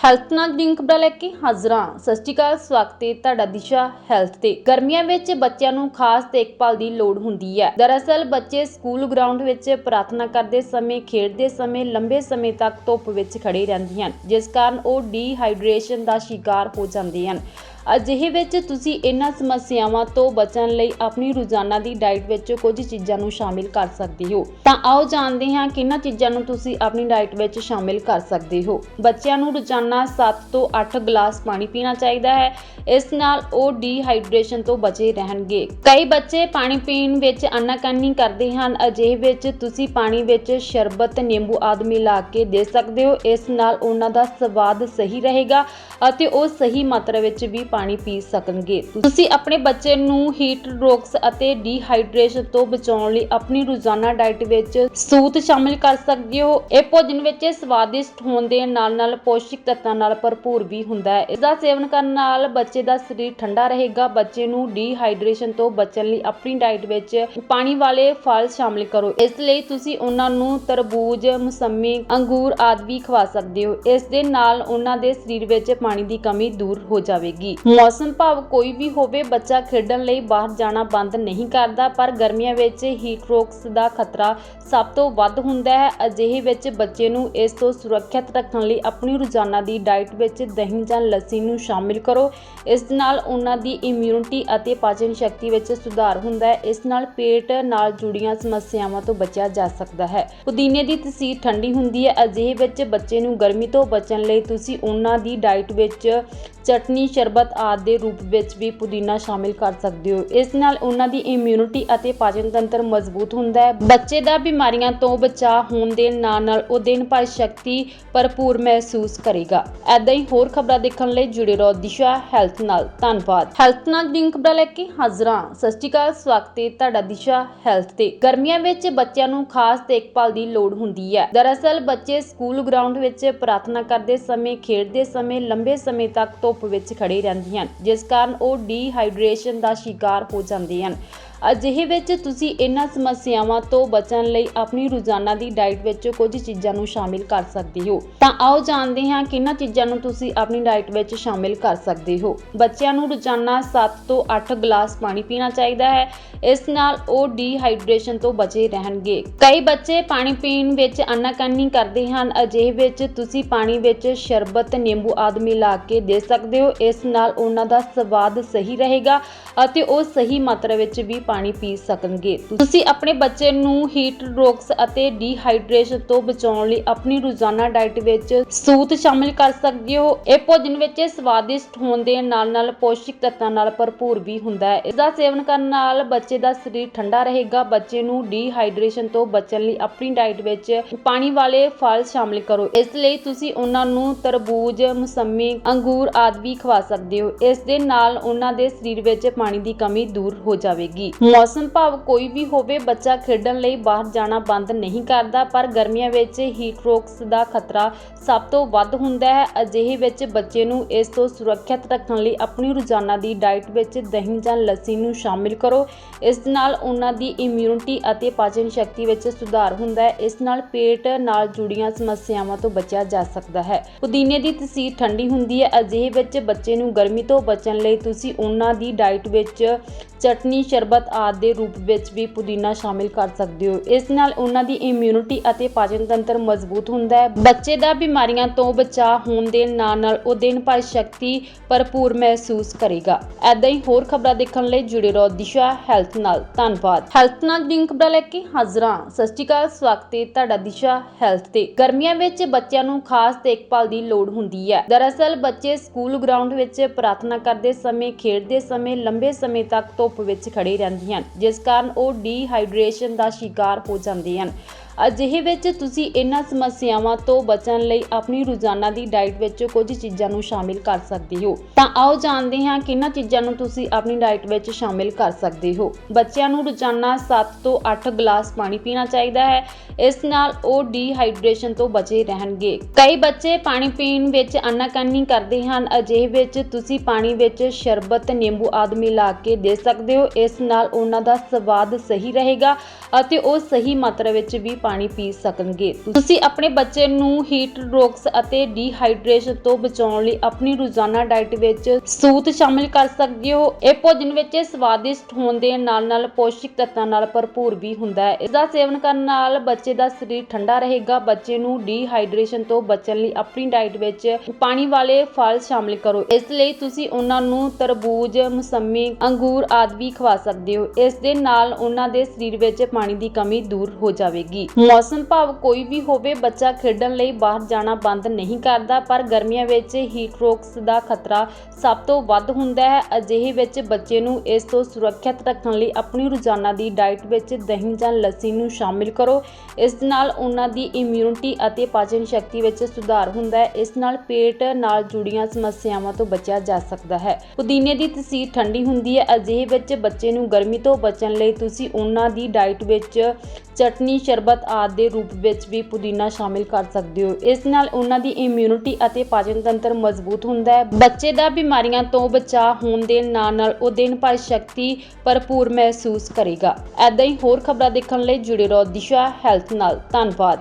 Health ਨਾਲ link ਬੜਾ ਲੈ ਕੇ ਹਾਜ਼ਰਾਂ। ਸਤਿ ਸ਼੍ਰੀ ਅਕਾਲ, ਸਵਾਗਤ ਹੈ ਤੁਹਾਡਾ ਦਿਸ਼ਾ ਹੈਲਥ ਤੇ। ਗਰਮੀਆਂ ਵਿੱਚ ਬੱਚਿਆਂ ਨੂੰ ਖਾਸ ਦੇਖਭਾਲ ਦੀ ਲੋੜ ਹੁੰਦੀ ਹੈ। ਦਰਅਸਲ ਬੱਚੇ ਸਕੂਲ ਗਰਾਊਂਡ ਵਿੱਚ ਪ੍ਰਾਰਥਨਾ ਕਰਦੇ ਸਮੇਂ, ਖੇਡਦੇ ਸਮੇਂ, ਲੰਬੇ ਸਮੇਂ ਤੱਕ ਧੁੱਪ ਵਿੱਚ ਖੜੇ ਰਹਿੰਦੇ ਹਨ, ਜਿਸ ਕਾਰਨ ਉਹ ਡੀਹਾਈਡਰੇਸ਼ਨ ਦਾ ਸ਼ਿਕਾਰ ਹੋ ਜਾਂਦੇ ਹਨ। ਅਜਿਹੇ ਵਿੱਚ ਤੁਸੀਂ ਇਹਨਾਂ ਸਮੱਸਿਆਵਾਂ ਤੋਂ ਬਚਣ ਲਈ ਆਪਣੀ ਰੋਜ਼ਾਨਾ ਦੀ ਡਾਈਟ ਵਿੱਚ ਕੁਝ ਚੀਜ਼ਾਂ ਨੂੰ ਸ਼ਾਮਿਲ ਕਰ ਸਕਦੇ ਹੋ। ਤਾਂ ਆਓ ਜਾਣਦੇ ਹਾਂ ਕਿਹਨਾਂ ਚੀਜ਼ਾਂ ਨੂੰ ਤੁਸੀਂ ਆਪਣੀ ਡਾਈਟ ਵਿੱਚ ਸ਼ਾਮਿਲ ਕਰ ਸਕਦੇ ਹੋ। ਬੱਚਿਆਂ ਨੂੰ ਰੋਜ਼ਾਨਾ 7 ਤੋਂ 8 ਗਲਾਸ ਪਾਣੀ ਪੀਣਾ ਚਾਹੀਦਾ ਹੈ। ਇਸ ਨਾਲ ਉਹ ਡੀਹਾਈਡਰੇਸ਼ਨ ਤੋਂ ਬਚੇ ਰਹਿਣਗੇ। ਕਈ ਬੱਚੇ ਪਾਣੀ ਪੀਣ ਵਿੱਚ ਅਨਾਕਾਨੀ ਕਰਦੇ ਹਨ। ਅਜਿਹੇ ਵਿੱਚ ਤੁਸੀਂ ਪਾਣੀ ਵਿੱਚ ਸ਼ਰਬਤ, ਨਿੰਬੂ ਆਦਿ ਮਿਲਾ ਕੇ ਦੇ ਸਕਦੇ ਹੋ। ਇਸ ਨਾਲ ਉਹਨਾਂ ਦਾ ਸਵਾਦ ਸਹੀ ਰਹੇਗਾ ਅਤੇ ਉਹ ਸਹੀ ਮਾਤਰਾ ਵਿੱਚ ਵੀ ਪਾਣੀ ਪੀ ਸਕਣਗੇ। ਤੁਸੀਂ ਆਪਣੇ ਬੱਚੇ ਨੂੰ ਹੀਟ ਰੋਕਸ ਅਤੇ ਡੀਹਾਈਡਰੇਸ਼ਨ ਤੋਂ ਬਚਾਉਣ ਲਈ ਆਪਣੀ ਰੋਜ਼ਾਨਾ ਡਾਈਟ ਵਿੱਚ ਸੂਤ ਸ਼ਾਮਿਲ ਕਰ ਸਕਦੇ ਹੋ। ਇਹ ਭੋਜਨ ਵਿੱਚ ਸਵਾਦਿਸ਼ਟ ਹੋਣ ਦੇ ਨਾਲ ਨਾਲ ਪੋਸ਼ਟਿਕ ਤੱਤਾਂ ਨਾਲ ਭਰਪੂਰ ਵੀ ਹੁੰਦਾ ਹੈ। ਇਸ ਦਾ ਸੇਵਨ ਕਰਨ ਨਾਲ ਬੱਚੇ ਦਾ ਸਰੀਰ ਠੰਡਾ ਰਹੇਗਾ। ਬੱਚੇ ਨੂੰ ਡੀਹਾਈਡਰੇਸ਼ਨ ਤੋਂ ਬਚਣ ਲਈ ਆਪਣੀ ਡਾਈਟ ਵਿੱਚ ਪਾਣੀ ਵਾਲੇ ਫਲ ਸ਼ਾਮਿਲ ਕਰੋ। ਇਸ ਲਈ ਤੁਸੀਂ ਉਹਨਾਂ ਨੂੰ ਤਰਬੂਜ, ਮੌਸਮੀ, ਅੰਗੂਰ ਆਦਿ ਵੀ ਖਵਾ ਸਕਦੇ ਹੋ। ਇਸ ਦੇ ਨਾਲ ਉਹਨਾਂ ਦੇ ਸਰੀਰ ਵਿੱਚ ਪਾਣੀ ਦੀ ਕਮੀ ਦੂਰ ਹੋ ਜਾਵੇਗੀ। ਮੌਸਮ ਭਾਵ ਕੋਈ ਵੀ ਹੋਵੇ, ਬੱਚਾ ਖੇਡਣ ਲਈ ਬਾਹਰ ਜਾਣਾ ਬੰਦ ਨਹੀਂ ਕਰਦਾ, ਪਰ ਗਰਮੀਆਂ ਵਿੱਚ ਹੀਟ ਰੋਕਸ ਦਾ ਖਤਰਾ ਸਭ ਤੋਂ ਵੱਧ ਹੁੰਦਾ ਹੈ। ਅਜਿਹੇ ਵਿੱਚ ਬੱਚੇ ਨੂੰ ਇਸ ਤੋਂ ਸੁਰੱਖਿਅਤ ਰੱਖਣ ਲਈ ਆਪਣੀ ਰੋਜ਼ਾਨਾ ਦੀ ਡਾਈਟ ਵਿੱਚ ਦਹੀਂ ਜਾਂ ਲੱਸੀ ਨੂੰ ਸ਼ਾਮਿਲ ਕਰੋ। ਇਸ ਨਾਲ ਉਹਨਾਂ ਦੀ ਇਮਿਊਨਿਟੀ ਅਤੇ ਪਾਚਨ ਸ਼ਕਤੀ ਵਿੱਚ ਸੁਧਾਰ ਹੁੰਦਾ ਹੈ। ਇਸ ਨਾਲ ਪੇਟ ਨਾਲ ਜੁੜੀਆਂ ਸਮੱਸਿਆਵਾਂ ਤੋਂ ਬਚਿਆ ਜਾ ਸਕਦਾ ਹੈ। ਪੁਦੀਨੇ ਦੀ ਤਸੀਰ ਠੰਡੀ ਹੁੰਦੀ ਹੈ। ਅਜਿਹੇ ਵਿੱਚ ਬੱਚੇ ਨੂੰ ਗਰਮੀ ਤੋਂ ਬਚਣ ਲਈ ਤੁਸੀਂ ਉਹਨਾਂ ਦੀ ਡਾਈਟ ਵਿੱਚ ਚਟਨੀ, ਸ਼ਰਬਤ ਆਦਿ ਦੇ ਰੂਪ ਵਿੱਚ ਵੀ ਪੁਦੀਨਾ ਸ਼ਾਮਿਲ ਕਰ ਸਕਦੇ ਹੋ। ਇਸ ਨਾਲ ਉਹਨਾਂ ਦੀ ਇਮਿਊਨਿਟੀ ਅਤੇ ਪਾਚਨ ਤੰਤਰ ਮਜ਼ਬੂਤ ਹੁੰਦਾ ਹੈ। ਬੱਚੇ ਦਾ ਬਿਮਾਰੀਆਂ ਤੋਂ ਬਚਾਅ ਹੋਣ ਦੇ ਨਾਲ ਨਾਲ ਉਹ ਦਿਨ ਭਰ ਸ਼ਕਤੀ ਭਰਪੂਰ ਮਹਿਸੂਸ ਕਰੇਗਾ। ਐਦਾਂ ਹੀ ਹੋਰ ਖਬਰਾਂ ਦੇਖਣ ਲਈ ਜੁੜੇ ਰਹੋ ਦਿਸ਼ਾ ਹੈਲਥ ਨਾਲ। ਧੰਨਵਾਦ। ਹੈਲਥ ਨਾਲ ਲਿੰਕ ਬੜਾ ਲੈ ਕੇ ਹਾਜ਼ਰਾਂ ਸਤਿ ਸ਼੍ਰੀ ਅਕਾਲ, ਸਵਾਗਤ ਹੈ ਤੁਹਾਡਾ ਦਿਸ਼ਾ ਹੈਲਥ ਤੇ। ਗਰਮੀਆਂ ਵਿੱਚ ਬੱਚਿਆਂ ਨੂੰ ਖਾਸ ਦੇਖਭਾਲ ਦੀ ਲੋੜ ਹੁੰਦੀ ਹੈ। ਦਰਅਸਲ ਬੱਚੇ ਸਕੂਲ ਗਰਾਊਂਡ ਵਿੱਚ ਪ੍ਰਾਰਥਨਾ ਕਰਦੇ ਸਮੇਂ, ਖੇਡਦੇ ਸਮੇਂ, ਲੰਬੇ ਸਮੇਂ ਤੱਕ ਤੋਂ ਧੁੱਪ ਵਿੱਚ ਖੜੇ ਰਹਿੰਦੇ ਹਨ ਜਿਸ ਕਾਰਨ ਉਹ ਡੀਹਾਈਡਰੇਸ਼ਨ ਦਾ ਸ਼ਿਕਾਰ ਹੋ ਜਾਂਦੇ ਹਨ। ਅਜਿਹੇ ਵਿੱਚ ਤੁਸੀਂ ਇਹਨਾਂ ਸਮੱਸਿਆਵਾਂ ਤੋਂ ਬਚਣ ਲਈ ਆਪਣੀ ਰੋਜ਼ਾਨਾ ਦੀ ਡਾਈਟ ਵਿੱਚ ਕੁਝ ਚੀਜ਼ਾਂ ਨੂੰ ਸ਼ਾਮਿਲ ਕਰ ਸਕਦੇ ਹੋ। ਤਾਂ ਆਓ ਜਾਣਦੇ ਹਾਂ ਕਿਹਨਾਂ ਚੀਜ਼ਾਂ ਨੂੰ ਤੁਸੀਂ ਆਪਣੀ ਡਾਈਟ ਵਿੱਚ ਸ਼ਾਮਿਲ ਕਰ ਸਕਦੇ ਹੋ। ਬੱਚਿਆਂ ਨੂੰ ਰੋਜ਼ਾਨਾ 7 ਤੋਂ 8 ਗਲਾਸ ਪਾਣੀ ਪੀਣਾ ਚਾਹੀਦਾ ਹੈ। ਇਸ ਨਾਲ ਉਹ ਡੀਹਾਈਡਰੇਸ਼ਨ ਤੋਂ ਬਚੇ ਰਹਿਣਗੇ। ਕਈ ਬੱਚੇ ਪਾਣੀ ਪੀਣ ਵਿੱਚ ਅਨਾਕਾਨੀ ਕਰਦੇ ਹਨ। ਅਜਿਹੇ ਵਿੱਚ ਤੁਸੀਂ ਪਾਣੀ ਵਿੱਚ ਸ਼ਰਬਤ, ਨਿੰਬੂ ਆਦਿ ਮਿਲਾ ਕੇ ਦੇ ਸਕਦੇ ਹੋ। ਇਸ ਨਾਲ ਉਹਨਾਂ ਦਾ ਸਵਾਦ ਸਹੀ ਰਹੇਗਾ ਅਤੇ ਉਹ ਸਹੀ ਮਾਤਰਾ ਵਿੱਚ ਵੀ ਪਾਣੀ ਪੀ ਸਕਣਗੇ। ਤੁਸੀਂ ਆਪਣੇ ਬੱਚੇ ਨੂੰ ਹੀਟ ਰੋਕਸ ਅਤੇ ਡੀਹਾਈਡਰੇਸ਼ਨ ਤੋਂ ਬਚਾਉਣ ਲਈ ਆਪਣੀ ਰੋਜ਼ਾਨਾ ਡਾਈਟ ਵਿੱਚ ਸੂਤ ਸ਼ਾਮਿਲ ਕਰ ਸਕਦੇ ਹੋ। ਇਹ ਭੋਜਨ ਵਿੱਚ ਸਵਾਦਿਸ਼ਟ ਹੋਣ ਦੇ ਨਾਲ ਨਾਲ ਪੌਸ਼ਟਿਕ ਤੱਤਾਂ ਨਾਲ ਭਰਪੂਰ ਵੀ ਹੁੰਦਾ ਹੈ। ਇਸ ਦਾ ਸੇਵਨ ਕਰਨ ਨਾਲ ਬੱਚੇ ਦਾ ਸਰੀਰ ਠੰਡਾ ਰਹੇਗਾ। ਬੱਚੇ ਨੂੰ ਡੀਹਾਈਡਰੇਸ਼ਨ ਤੋਂ ਬਚਣ ਲਈ ਆਪਣੀ ਡਾਈਟ ਵਿੱਚ ਪਾਣੀ ਵਾਲੇ ਫਲ ਸ਼ਾਮਿਲ ਕਰੋ। ਇਸ ਲਈ ਤੁਸੀਂ ਉਹਨਾਂ ਨੂੰ ਤਰਬੂਜ, ਮੌਸਮੀ, ਅੰਗੂਰ ਆਦਿ ਵੀ ਖਵਾ ਸਕਦੇ ਹੋ। ਇਸ ਦੇ ਨਾਲ ਉਹਨਾਂ ਦੇ ਸਰੀਰ ਵਿੱਚ ਪਾਣੀ ਦੀ ਕਮੀ ਦੂਰ ਹੋ ਜਾਵੇਗੀ। ਮੌਸਮ ਭਾਵ ਕੋਈ ਵੀ ਹੋਵੇ, ਬੱਚਾ ਖੇਡਣ ਲਈ ਬਾਹਰ ਜਾਣਾ ਬੰਦ ਨਹੀਂ ਕਰਦਾ, ਪਰ ਗਰਮੀਆਂ ਵਿੱਚ ਹੀਟ ਰੋਕਸ ਦਾ ਖਤਰਾ ਸਭ ਤੋਂ ਵੱਧ ਹੁੰਦਾ ਹੈ। ਅਜਿਹੇ ਵਿੱਚ ਬੱਚੇ ਨੂੰ ਇਸ ਤੋਂ ਸੁਰੱਖਿਅਤ ਰੱਖਣ ਲਈ ਆਪਣੀ ਰੋਜ਼ਾਨਾ ਦੀ ਡਾਈਟ ਵਿੱਚ ਦਹੀਂ ਜਾਂ ਲੱਸੀ ਨੂੰ ਸ਼ਾਮਿਲ ਕਰੋ। ਇਸ ਨਾਲ ਉਹਨਾਂ ਦੀ ਇਮਿਊਨਿਟੀ ਅਤੇ ਪਾਚਨ ਸ਼ਕਤੀ ਵਿੱਚ ਸੁਧਾਰ ਹੁੰਦਾ ਹੈ। ਇਸ ਨਾਲ ਪੇਟ ਨਾਲ ਜੁੜੀਆਂ ਸਮੱਸਿਆਵਾਂ ਤੋਂ ਬਚਿਆ ਜਾ ਸਕਦਾ ਹੈ। ਪੁਦੀਨੇ ਦੀ ਤਸੀਰ ਠੰਡੀ ਹੁੰਦੀ ਹੈ। ਅਜਿਹੇ ਵਿੱਚ ਬੱਚੇ ਨੂੰ ਗਰਮੀ ਤੋਂ ਬਚਣ ਲਈ ਤੁਸੀਂ ਉਹਨਾਂ ਦੀ ਡਾਈਟ ਵਿੱਚ ਚਟਨੀ, ਸ਼ਰਬਤ ਆਦਿ ਦੇ ਰੂਪ ਵਿੱਚ ਵੀ ਪੁਦੀਨਾ ਸ਼ਾਮਿਲ ਕਰ ਸਕਦੇ ਹੋ। ਇਸ ਨਾਲ ਉਹਨਾਂ ਦੀ ਇਮਿਊਨਿਟੀ ਅਤੇ ਪਾਚਨ ਤੰਤਰ ਮਜ਼ਬੂਤ ਹੁੰਦਾ ਹੈ। ਬੱਚੇ ਦਾ ਬਿਮਾਰੀਆਂ ਤੋਂ ਬਚਾਅ ਹੋਣ ਦੇ ਨਾਲ ਨਾਲ ਉਹ ਦਿਨ ਭਰ ਸ਼ਕਤੀ ਭਰਪੂਰ ਮਹਿਸੂਸ ਕਰੇਗਾ। ਐਦਾਂ ਹੀ ਹੋਰ ਖਬਰਾਂ ਦੇਖਣ ਲਈ ਜੁੜੇ ਰਹੋ ਦਿਸ਼ਾ ਹੈਲਥ ਨਾਲ। ਧੰਨਵਾਦ। ਹੈਲਥ ਨਾਲ ਲਿੰਕ ਬੜਾ ਲੈ ਕੇ ਹਾਜ਼ਰਾਂ ਸਤਿ ਸ਼੍ਰੀ ਅਕਾਲ, ਸਵਾਗਤ ਹੈ ਤੁਹਾਡਾ ਦਿਸ਼ਾ ਹੈਲਥ ਤੇ। ਗਰਮੀਆਂ ਵਿੱਚ ਬੱਚਿਆਂ ਨੂੰ ਖਾਸ ਦੇਖਭਾਲ ਦੀ ਲੋੜ ਹੁੰਦੀ ਹੈ। ਦਰਅਸਲ ਬੱਚੇ ਸਕੂਲ ਗਰਾਊਂਡ ਵਿੱਚ ਪ੍ਰਾਰਥਨਾ ਕਰਦੇ ਸਮੇਂ, ਖੇਡਦੇ ਸਮੇਂ, ਲੰਬੇ ਸਮੇਂ ਤੱਕ ਤੋਂ ਧੁੱਪ ਵਿੱਚ ਖੜੇ ਰਹਿੰਦੇ ਹਨ ਜਿਸ ਕਾਰਨ ਉਹ ਡੀਹਾਈਡਰੇਸ਼ਨ ਦਾ ਸ਼ਿਕਾਰ ਹੋ ਜਾਂਦੇ ਹਨ। ਅਜਿਹੇ ਵਿੱਚ ਤੁਸੀਂ ਇਹਨਾਂ ਸਮੱਸਿਆਵਾਂ ਤੋਂ ਬਚਣ ਲਈ ਆਪਣੀ ਰੋਜ਼ਾਨਾ ਦੀ ਡਾਈਟ ਵਿੱਚ ਕੁਝ ਚੀਜ਼ਾਂ ਨੂੰ ਸ਼ਾਮਿਲ ਕਰ ਸਕਦੇ ਹੋ। ਤਾਂ ਆਓ ਜਾਣਦੇ ਹਾਂ ਕਿਹਨਾਂ ਚੀਜ਼ਾਂ ਨੂੰ ਤੁਸੀਂ ਆਪਣੀ ਡਾਈਟ ਵਿੱਚ ਸ਼ਾਮਿਲ ਕਰ ਸਕਦੇ ਹੋ। ਬੱਚਿਆਂ ਨੂੰ ਰੋਜ਼ਾਨਾ 7 ਤੋਂ 8 ਗਲਾਸ ਪਾਣੀ ਪੀਣਾ ਚਾਹੀਦਾ ਹੈ। ਇਸ ਨਾਲ ਉਹ ਡੀਹਾਈਡਰੇਸ਼ਨ ਤੋਂ ਬਚੇ ਰਹਿਣਗੇ। ਕਈ ਬੱਚੇ ਪਾਣੀ ਪੀਣ ਵਿੱਚ ਅਨਾਕਾਨੀ ਕਰਦੇ ਹਨ। ਅਜਿਹੇ ਵਿੱਚ ਤੁਸੀਂ ਪਾਣੀ ਵਿੱਚ ਸ਼ਰਬਤ, ਨਿੰਬੂ ਆਦਿ ਮਿਲਾ ਕੇ ਦੇ ਸਕਦੇ ਹੋ। ਇਸ ਨਾਲ ਉਹਨਾਂ ਦਾ ਸਵਾਦ ਸਹੀ ਰਹੇਗਾ ਅਤੇ ਉਹ ਸਹੀ ਮਾਤਰਾ ਵਿੱਚ ਵੀ ਪਾਣੀ ਪੀ ਸਕਣਗੇ। ਤੁਸੀਂ ਆਪਣੇ ਬੱਚੇ ਨੂੰ ਹੀਟ ਰੋਕਸ ਅਤੇ ਡੀਹਾਈਡਰੇਸ਼ਨ ਤੋਂ ਬਚਾਉਣ ਲਈ ਆਪਣੀ ਰੋਜ਼ਾਨਾ ਡਾਈਟ ਵਿੱਚ ਸੂਤ ਸ਼ਾਮਿਲ ਕਰ ਸਕਦੇ ਹੋ। ਇਹ ਭੋਜਨ ਵਿੱਚ ਸਵਾਦਿਸ਼ਟ ਹੋਣ ਦੇ ਨਾਲ-ਨਾਲ ਪੋਸ਼ਟਿਕ ਤੱਤਾਂ ਨਾਲ ਭਰਪੂਰ ਵੀ ਹੁੰਦਾ ਹੈ। ਇਸ ਦਾ ਸੇਵਨ ਕਰਨ ਨਾਲ ਬੱਚੇ ਦਾ ਸਰੀਰ ਠੰਡਾ ਰਹੇਗਾ। ਬੱਚੇ ਨੂੰ ਡੀਹਾਈਡਰੇਸ਼ਨ ਤੋਂ ਬਚਣ ਲਈ ਆਪਣੀ ਡਾਈਟ ਵਿੱਚ ਪਾਣੀ ਵਾਲੇ ਫਲ ਸ਼ਾਮਿਲ ਕਰੋ। ਇਸ ਲਈ ਤੁਸੀਂ ਉਹਨਾਂ ਨੂੰ ਤਰਬੂਜ, ਮੌਸਮੀ, ਅੰਗੂਰ ਆਦਿ ਵੀ ਖਵਾ ਸਕਦੇ ਹੋ। ਇਸ ਦੇ ਨਾਲ ਉਹਨਾਂ ਦੇ ਸਰੀਰ ਵਿੱਚ ਪਾਣੀ ਦੀ ਕਮੀ ਦੂਰ ਹੋ ਜਾਵੇਗੀ। ਮੌਸਮ ਭਾਵ ਕੋਈ ਵੀ ਹੋਵੇ, ਬੱਚਾ ਖੇਡਣ ਲਈ ਬਾਹਰ ਜਾਣਾ ਬੰਦ ਨਹੀਂ ਕਰਦਾ, ਪਰ ਗਰਮੀਆਂ ਵਿੱਚ ਹੀਟ ਰੋਕਸ ਦਾ ਖਤਰਾ ਸਭ ਤੋਂ ਵੱਧ ਹੁੰਦਾ ਹੈ। ਅਜਿਹੇ ਵਿੱਚ ਬੱਚੇ ਨੂੰ ਇਸ ਤੋਂ ਸੁਰੱਖਿਅਤ ਰੱਖਣ ਲਈ ਆਪਣੀ ਰੋਜ਼ਾਨਾ ਦੀ ਡਾਈਟ ਵਿੱਚ ਦਹੀਂ ਜਾਂ ਲੱਸੀ ਨੂੰ ਸ਼ਾਮਿਲ ਕਰੋ। ਇਸ ਨਾਲ ਉਹਨਾਂ ਦੀ ਇਮਿਊਨਿਟੀ ਅਤੇ ਪਾਚਨ ਸ਼ਕਤੀ ਵਿੱਚ ਸੁਧਾਰ ਹੁੰਦਾ ਹੈ। ਇਸ ਨਾਲ ਪੇਟ ਨਾਲ ਜੁੜੀਆਂ ਸਮੱਸਿਆਵਾਂ ਤੋਂ ਬਚਿਆ ਜਾ ਸਕਦਾ ਹੈ। ਪੁਦੀਨੇ ਦੀ ਤਸੀਰ ਠੰਡੀ ਹੁੰਦੀ ਹੈ। ਅਜਿਹੇ ਵਿੱਚ ਬੱਚੇ ਨੂੰ ਗਰਮੀ ਤੋਂ ਬਚਣ ਲਈ ਤੁਸੀਂ ਉਹਨਾਂ ਦੀ ਡਾਈਟ ਵਿੱਚ ਚਟਨੀ, ਸ਼ਰਬਤ ਸ਼ਰਬਤ ਆਦਿ ਦੇ ਰੂਪ ਵਿੱਚ ਵੀ ਪੁਦੀਨਾ ਸ਼ਾਮਿਲ ਕਰ ਸਕਦੇ ਹੋ। ਇਸ ਨਾਲ ਉਹਨਾਂ ਦੀ ਇਮਿਊਨਿਟੀ ਅਤੇ ਪਾਚਨ ਤੰਤਰ ਮਜ਼ਬੂਤ ਹੁੰਦਾ ਹੈ। ਬੱਚੇ ਦਾ ਬਿਮਾਰੀਆਂ ਤੋਂ ਬਚਾਅ ਹੋਣ ਦੇ ਨਾਲ ਨਾਲ ਉਹ ਦਿਨ ਭਰ ਸ਼ਕਤੀ ਭਰਪੂਰ ਮਹਿਸੂਸ ਕਰੇਗਾ। ਐਦਾਂ ਹੀ ਹੋਰ ਖਬਰਾਂ ਦੇਖਣ ਲਈ ਜੁੜੇ ਰਹੋ ਦਿਸ਼ਾ ਹੈਲਥ ਨਾਲ। ਧੰਨਵਾਦ।